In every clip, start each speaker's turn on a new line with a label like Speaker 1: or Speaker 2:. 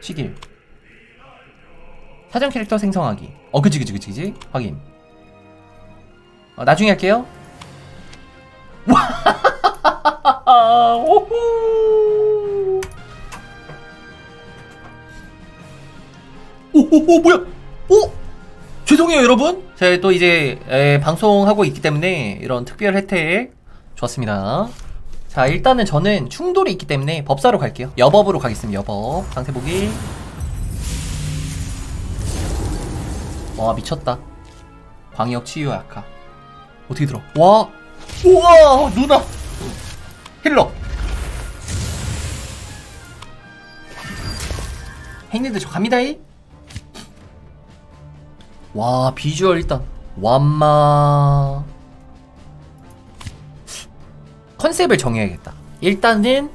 Speaker 1: 시길 사전 캐릭터 생성하기. 어 그치 그치 그치 그치. 확인. 어, 나중에 할게요. 와 오호! 오오오 뭐야? 오 죄송해요 여러분. 제가 또 이제 에, 방송하고 있기 때문에 이런 특별 혜택 좋았습니다 자 일단은 저는 충돌이 있기 때문에 법사로 갈게요. 여법으로 가겠습니다 여법. 상태 보기 와 미쳤다. 광역 치유 약화. 어떻게 들어? 와! 우와! 누나! 힐러! 행님들 저 갑니다이. 와 비주얼 일단 완마 컨셉을 정해야겠다. 일단은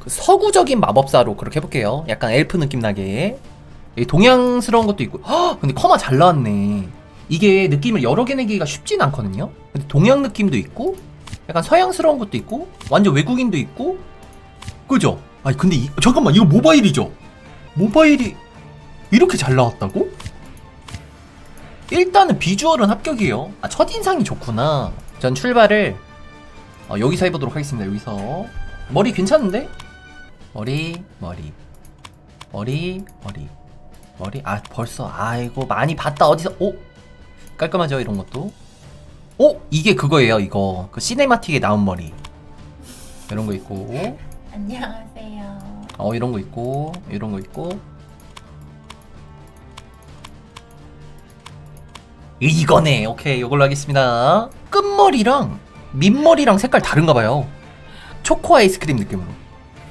Speaker 1: 그 서구적인 마법사로 그렇게 해볼게요. 약간 엘프 느낌 나게. 이 동양스러운 것도 있고. 헉, 근데 커마 잘 나왔네. 이게 느낌을 여러 개 내기가 쉽진 않거든요. 근데 동양 느낌도 있고 약간 서양스러운 것도 있고 완전 외국인도 있고. 그죠? 아니 근데 이, 잠깐만. 이거 모바일이죠? 모바일이 이렇게 잘 나왔다고? 일단은 비주얼은 합격이에요. 아 첫인상이 좋구나. 전 출발을 어, 여기서 해보도록 하겠습니다. 여기서. 머리 괜찮은데? 머리 머리. 머리 머리. 머리 아 벌써. 아이고 많이 봤다. 어디서? 오! 깔끔하죠 이런 것도? 오! 이게 그거예요 이거. 그 시네마틱에 나온 머리. 이런 거 있고.
Speaker 2: 안녕하세요.
Speaker 1: 어 이런 거 있고. 이런 거 있고. 이거네. 오케이 이걸로 하겠습니다. 끝머리랑 밑머리랑 색깔 다른가 봐요. 초코 아이스크림 느낌으로.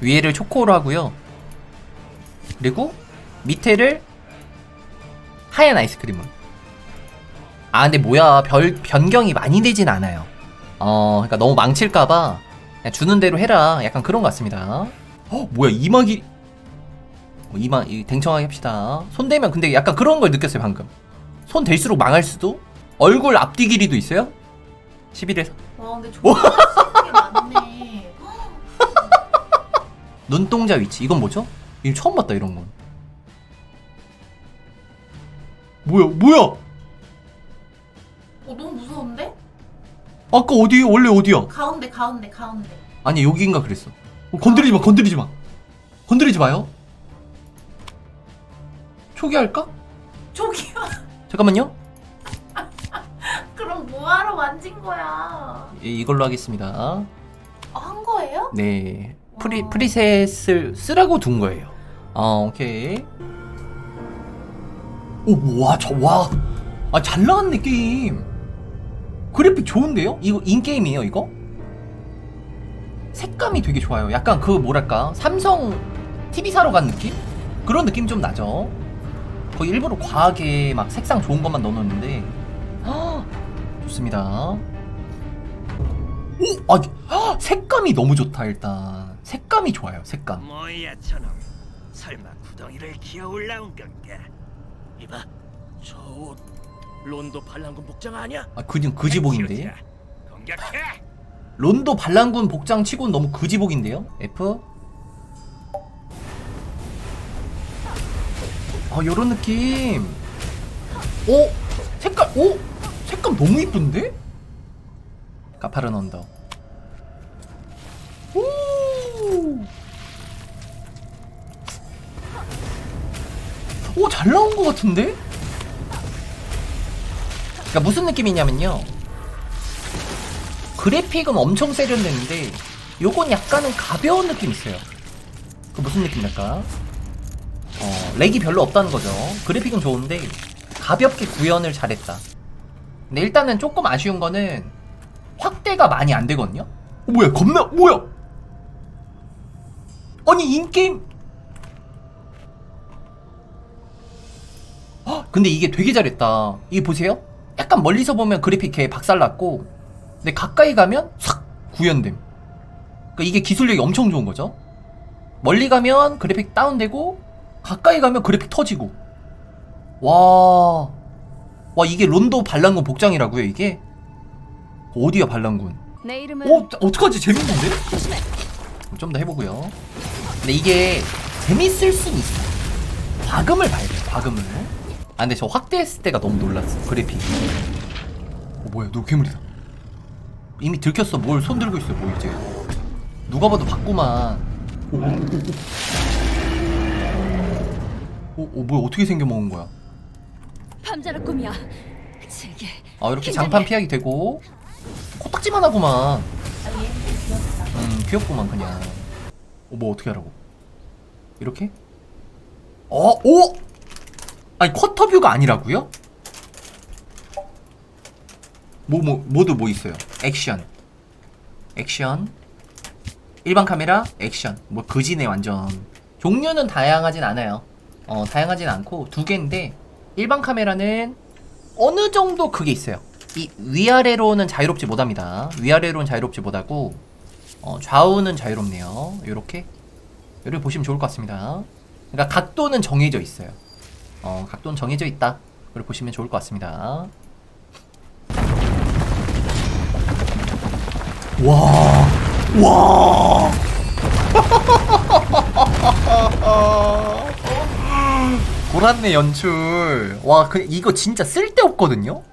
Speaker 1: 위에를 초코로 하고요. 그리고 밑에를 하얀 아이스크림으로. 아 근데 뭐야. 별 변경이 많이 되진 않아요. 어 그러니까 너무 망칠까봐 주는 대로 해라. 약간 그런 것 같습니다. 어 뭐야. 이마기. 어, 이마 이 댕청하게 합시다. 손 대면 근데 약간 그런 걸 느꼈어요 방금. 손 댈수록 망할 수도? 얼굴 앞뒤 길이도 있어요? 11에서
Speaker 2: 와 근데 좋아하시는 게 많네.
Speaker 1: 눈동자 위치 이건 뭐죠? 이거 처음 봤다 이런 건 뭐야 뭐야
Speaker 2: 어 너무 무서운데?
Speaker 1: 아까 어디 원래 어디야
Speaker 2: 가운데 가운데 가운데.
Speaker 1: 아니 여기인가 그랬어 어, 건드리지 마 건드리지 마 건드리지 마요 초기할까?
Speaker 2: 저기요.
Speaker 1: 잠깐만요
Speaker 2: 만진 거야?
Speaker 1: 이- 이걸로 하겠습니다
Speaker 2: 어, 한 거예요?
Speaker 1: 네 프리
Speaker 2: 와.
Speaker 1: 프리셋을 쓰라고 둔 거예요. 아 오케이. 오 와 저 와 아 잘 나왔네 게임. 그래픽 좋은데요? 이거 인 게임이에요 이거? 색감이 되게 좋아요. 약간 그 뭐랄까 삼성 TV 사러 간 느낌? 그런 느낌 좀 나죠. 거의 일부러 과하게 막 색상 좋은 것만 넣어놓는데 아, 좋습니다. 오, 아, 아, 색감이 너무 좋다 일단. 색감이 좋아요. 색감.
Speaker 3: 뭐야 저놈 설마 구덩이를 기어 올라온 건가 이봐 저 옷 론도 반란군 복장 아니야?
Speaker 1: 아, 그지 그지복인데.
Speaker 3: 치우자. 공격해
Speaker 1: 론도 반란군 복장 치고는 너무 그지복인데요. F. 아, 요런 느낌. 오, 색깔, 오, 색감 너무 이쁜데? 까파른 언더. 오, 오, 잘 나온 것 같은데? 그러니까 무슨 느낌이냐면요. 그래픽은 엄청 세련됐는데 요건 약간은 가벼운 느낌 있어요. 그 무슨 느낌일까? 어, 렉이 별로 없다는 거죠. 그래픽은 좋은데 가볍게 구현을 잘했다. 근데 일단은 조금 아쉬운 거는 확대가 많이 안 되거든요. 어, 뭐야? 겁나 뭐야? 아니 인게임 헉, 근데 이게 되게 잘했다. 이게 보세요. 약간 멀리서 보면 그래픽 개 박살났고 근데 가까이 가면 싹 구현됨. 그러니까 이게 기술력이 엄청 좋은 거죠. 멀리 가면 그래픽 다운되고 가까이 가면 그래픽 터지고. 와. 와 이게 론도 반란군 복장이라고요, 이게? 어디야 반란군?
Speaker 4: 내 이름은
Speaker 1: 어, 어떡하지? 재밌는데? 좀더 해보고요. 근데 이게 재밌을 순 있어. 과금을 봐야 돼요 과금을 아 근데 저 확대했을 때가 너무 놀랐어 그래픽 어 뭐야 너 괴물이다 이미 들켰어 뭘 손 들고 있어 뭐 이제 누가 봐도 봤구만 오, 오, 오, 오. 어, 어 뭐야 어떻게 생겨 먹은 거야
Speaker 4: 밤자라 꿈이야. 제게
Speaker 1: 아 이렇게 장판 피하기 되고 코딱지만 하구만. 음 귀엽구만 그냥 어, 뭐 어떻게 하라고 이렇게 어? 오? 아니 쿼터뷰가 아니라고요? 뭐 뭐 모두 뭐 있어요 액션 액션 일반 카메라 액션 뭐 그지네 완전 종류는 다양하진 않아요 어 다양하진 않고 두 개인데 일반 카메라는 어느 정도 그게 있어요 이 위아래로는 자유롭지 못합니다 위아래로는 자유롭지 못하고 어, 좌우는 자유롭네요. 요렇게. 요렇게 보시면 좋을 것 같습니다. 그러니까 각도는 정해져 있어요. 어, 각도는 정해져 있다. 이렇게 보시면 좋을 것 같습니다. 와. 와. 고란네 연출. 와, 그 이거 진짜 쓸데없거든요.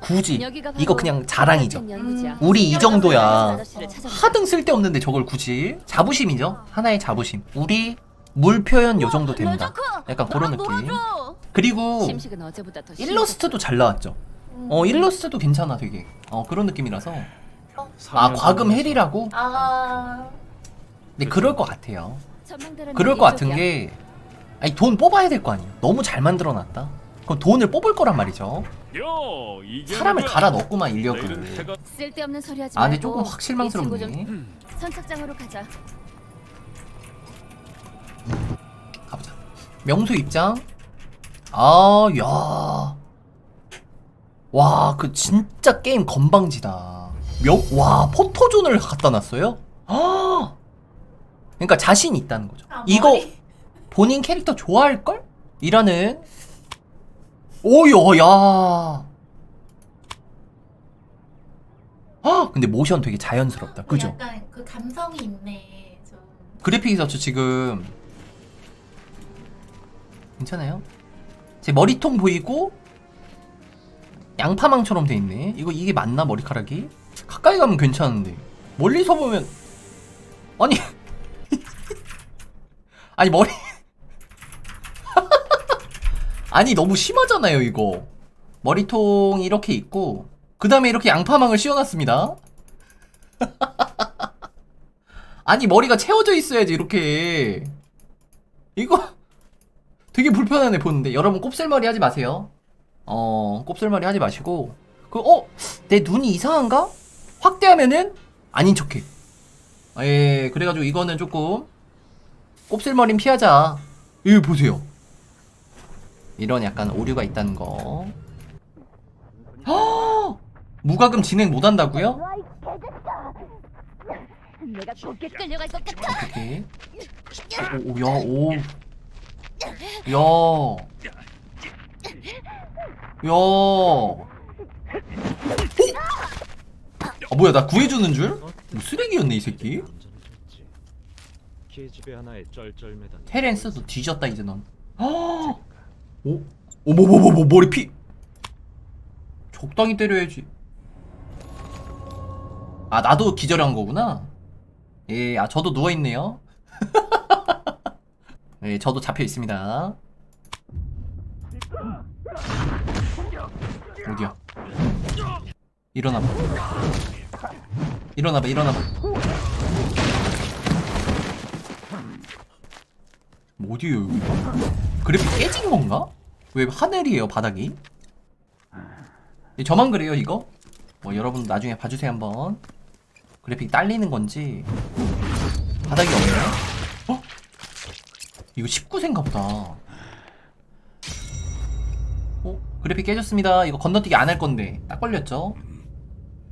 Speaker 1: 굳이. 이거 그냥 자랑이죠.
Speaker 4: 연구지야.
Speaker 1: 우리 이 정도야. 하등 쓸데없는데 저걸 굳이? 자부심이죠? 하나의 자부심. 우리 물 표현 요 정도 됩니다. 약간 그런 느낌. 그리고 일러스트도 잘 나왔죠? 어 일러스트도 괜찮아 되게. 어 그런 느낌이라서. 아 과금 헬이라고?
Speaker 2: 아,
Speaker 1: 근데 그럴 것 같아요. 그럴 것 같은. 게 아니 돈 뽑아야 될 거 아니에요 너무 잘 만들어놨다 그럼 돈을 뽑을 거란 말이죠 사람을? 갈아 넣었구만 인력을
Speaker 4: 쓸데없는 소리 하지
Speaker 1: 아 근데 조금 확 실망스럽네
Speaker 4: 선착장으로 가자.
Speaker 1: 가보자. 명수 입장. 아, 야. 와, 그 진짜 게임 건방지다. 명, 와, 포토존을 갖다 놨어요? 아. 그러니까 자신 있다는 거죠.
Speaker 2: 아,
Speaker 1: 이거
Speaker 2: 머리.
Speaker 1: 본인 캐릭터 좋아할걸? 이라는. 오야, 야. 아, 근데 모션 되게 자연스럽다. 그죠?
Speaker 2: 약간 그 감성이 있네. 좀.
Speaker 1: 그래픽에서 저 지금 괜찮아요? 제 머리통 보이고 양파망처럼 돼 있네. 이거 이게 맞나 머리카락이? 가까이 가면 괜찮은데 멀리서 보면 아니 아니 머리 아니 너무 심하잖아요 이거. 머리통 이렇게 있고 그 다음에 이렇게 양파망을 씌워놨습니다. 아니 머리가 채워져 있어야지 이렇게. 이거 되게 불편하네 보는데. 여러분 곱슬머리 하지 마세요. 어 곱슬머리 하지 마시고. 그 어? 내 눈이 이상한가? 확대하면은 아닌 척해. 예 그래가지고 이거는 조금 곱슬머리는 피하자. 이거 보세요 이런 약간 오류가 있다는 거 허! 무과금 진행 못 한다고요?
Speaker 4: 내가 곱게 끌려갈 것 같아.
Speaker 1: 이렇게 오, 오, 야, 오. 야. 야. 어? 아, 뭐야, 나 구해주는 줄? 뭐 쓰레기였네, 이 새끼.
Speaker 5: 하나에
Speaker 1: 테렌스도 뒤졌다, 이제 넌. 아. 오? 오, 뭐, 뭐, 뭐, 뭐, 머리 피. 적당히 때려야지. 아, 나도 기절한 거구나. 예, 아, 저도 누워있네요. 예, 저도 잡혀 있습니다. 어디야? 일어나봐. 일어나봐, 일어나봐. 어디에요, 여기? 그래픽 깨진 건가? 왜 하늘이에요, 바닥이? 예, 저만 그래요, 이거? 뭐, 여러분 나중에 봐주세요, 한번. 그래픽 딸리는 건지. 바닥이 없네? 어? 이거 19세인가 보다. 어? 그래픽 깨졌습니다. 이거 건너뛰기 안 할 건데. 딱 걸렸죠?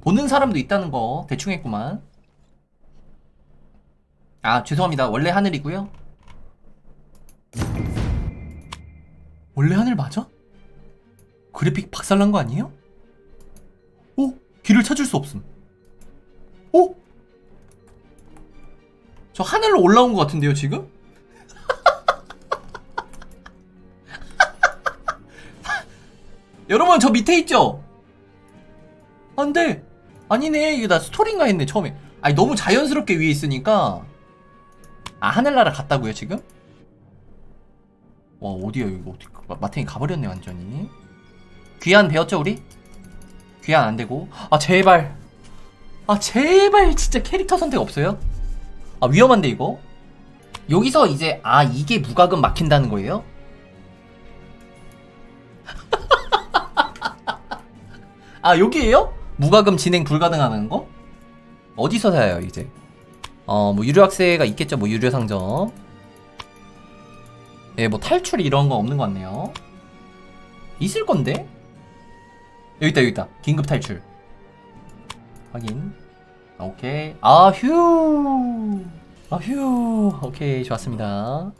Speaker 1: 보는 사람도 있다는 거 대충 했구만. 아, 죄송합니다. 원래 하늘이고요. 원래 하늘 맞아? 그래픽 박살난 거 아니에요? 오? 길을 찾을 수 없음. 오? 저 하늘로 올라온 것 같은데요, 지금? 여러분 저 밑에 있죠? 안 돼 아니네 이게 나 스토리인가 했네 처음에 아니 너무 자연스럽게 위에 있으니까 아 하늘나라 갔다고요 지금? 와 어디야 이거 어떻게 마- 마탱이 가버렸네 완전히 귀한 배웠죠 우리? 귀한 안되고 아 제발 아 제발 진짜 캐릭터 선택 없어요? 아 위험한데 이거? 여기서 이제 아 이게 무과금 막힌다는 거예요? 아 여기에요? 무과금 진행 불가능하는 거? 어디서 사요 이제? 어 뭐 유료 학세가 있겠죠 뭐 유료 상점 예 뭐 탈출 이런 거 없는 것 같네요. 있을 건데? 여기 있다 여기 있다. 긴급 탈출. 확인. 아, 오케이. 아 휴! 아 휴! 오케이 좋았습니다